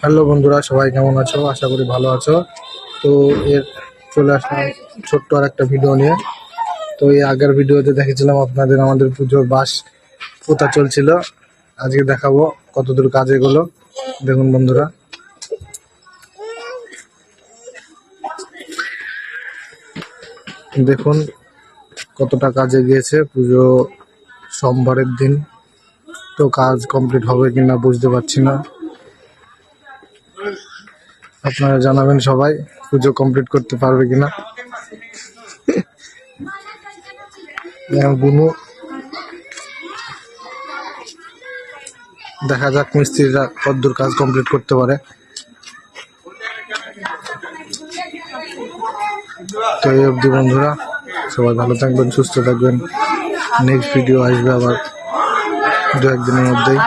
Hello বন্ধুরা, সবাই কেমন আছো? আশা করি ভালো আছো। তো এর চলে আসলাম ছোট্ট আর একটা ভিডিও নিয়ে। তো এই আগের ভিডিওতে দেখেছিলাম আপনাদের আমাদের পুজোর বাস পোতা চলছিল। আজকে দেখাবো কতদূর কাজ এগুলো। দেখুন বন্ধুরা। দেখুন কতটা কাজে গিয়েছে পুজো সোমবারের দিন। তো কাজ কমপ্লিট হবে কিনা বুঝতে পারছি না। আপনারা জানাবেন সবাই, পুজো কমপ্লিট করতে পারবে কিনা। বুনু। দেখা যাক মিস্ত্রিরা কতদূর কাজ কমপ্লিট করতে পারে। তো এই অবধি বন্ধুরা, সবাই ভালো থাকবেন, সুস্থ থাকবেন। নেক্সট ভিডিও আসবে আবার দু একদিনের মধ্যেই।